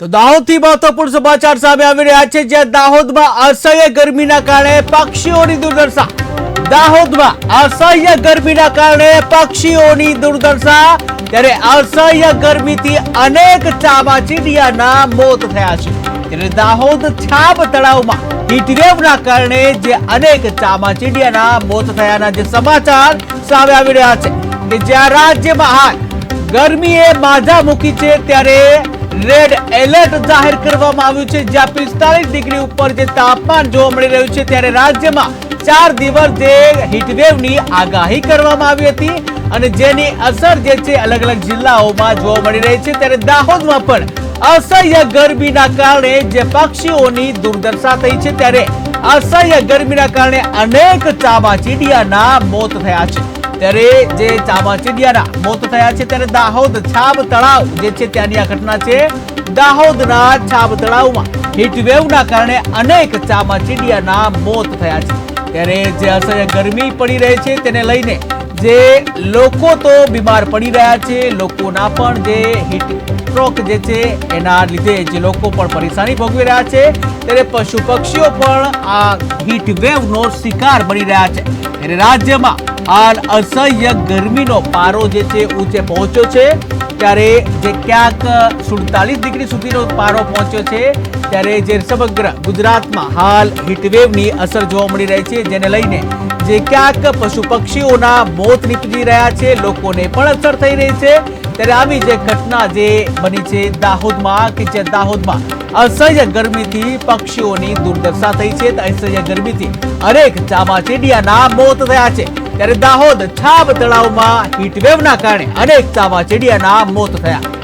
તો દાહોદથી મહત્વપૂર્ણ સમાચાર સામે આવી રહ્યા છે જ્યાં દાહોદમાં અસહ્ય ગરમીના કારણે પક્ષીઓની દુર્દશા. દાહોદમાં અસહ્ય ગરમીના કારણે પક્ષીઓની દુર્દશા. ત્યારે અસહ્ય ગરમીથી અનેક ચામાચીડિયાના મોત થયા છે. ત્યારે દાહોદ છાપ તળાવમાં હીટવેવના કારણે જે અનેક ચામાચીડિયાના મોત થયાના જે સમાચાર સામે આવી રહ્યા છે. કે જ્યાં રાજ્યમાં હાલ ગરમીએ માજા મૂકી છે, ત્યારે રેડ એલર્ટ જાહેર કરવામાં આવ્યું છે. જ્યાં પિસ્તાલીસ ડિગ્રી ઉપર જે તાપમાન જોવા મળી રહ્યું છે, ત્યારે રાજ્યમાં ચાર દિવસ જે હીટવેવની આગાહી કરવામાં આવી હતી અને જેની અસર જે છે અલગ અલગ જિલ્લાઓમાં જોવા મળી રહી છે. ત્યારે દાહોદમાં પણ અસહ્ય ગરમીના કારણે જે પક્ષીઓની દુર્દશા થઈ છે, ત્યારે અસહ્ય ગરમીના કારણે અનેક ચામાચીડિયાના મોત થયા છે. ત્યારે જે ચામાચીડિયાના મોત થયા છે ત્યારે દાહોદ છાબ તળાવ જે છે ત્યાંની આ ઘટના છે. દાહોદના છાબ તળાવમાં હીટવેવના કારણે અનેક ચામાચીડિયાના મોત થયા છે. ત્યારે જે અસહ્ય ગરમી પડી રહી છે તેને લઈને જે લોકો તો બીમાર પડી રહ્યા છે, લોકોના પણ જે હીટ સ્ટ્રોક જે છે એના લીધે જે લોકો પણ પરેશાની ભોગવી રહ્યા છે, ત્યારે પશુ પક્ષીઓ પણ આ હીટ વેવનો શિકાર બની રહ્યા છે. ત્યારે રાજ્યમાં હાલ અસહ્ય ગરમીનો પારો જે છે ઊંચે પહોંચ્યો છે. ત્યારે જે ક્યાંક સુડતાલીસ ડિગ્રી સુધીનો પારો પહોંચ્યો છે, ત્યારે જે સમગ્ર ગુજરાતમાં હાલ હીટવેવની અસર જોવા મળી રહી છે, જેને લઈને જે ક્યાંક પશુ પક્ષીઓના મોત નીપજી રહ્યા છે, લોકોને પણ અસર થઈ રહી છે. ત્યારે આવી જે ઘટના જે બની છે દાહોદમાં, કે જે દાહોદમાં અસહ્ય ગરમીથી પક્ષીઓની દુર્દશા થઈ છે અસહ્ય ગરમીથી અનેક ચામાચીડિયાના મોત થયા છે. ત્યારે દાહોદ છાબ તળાવમાં હીટવેવના કારણે અનેક ચામાચીડિયાના મોત થયા.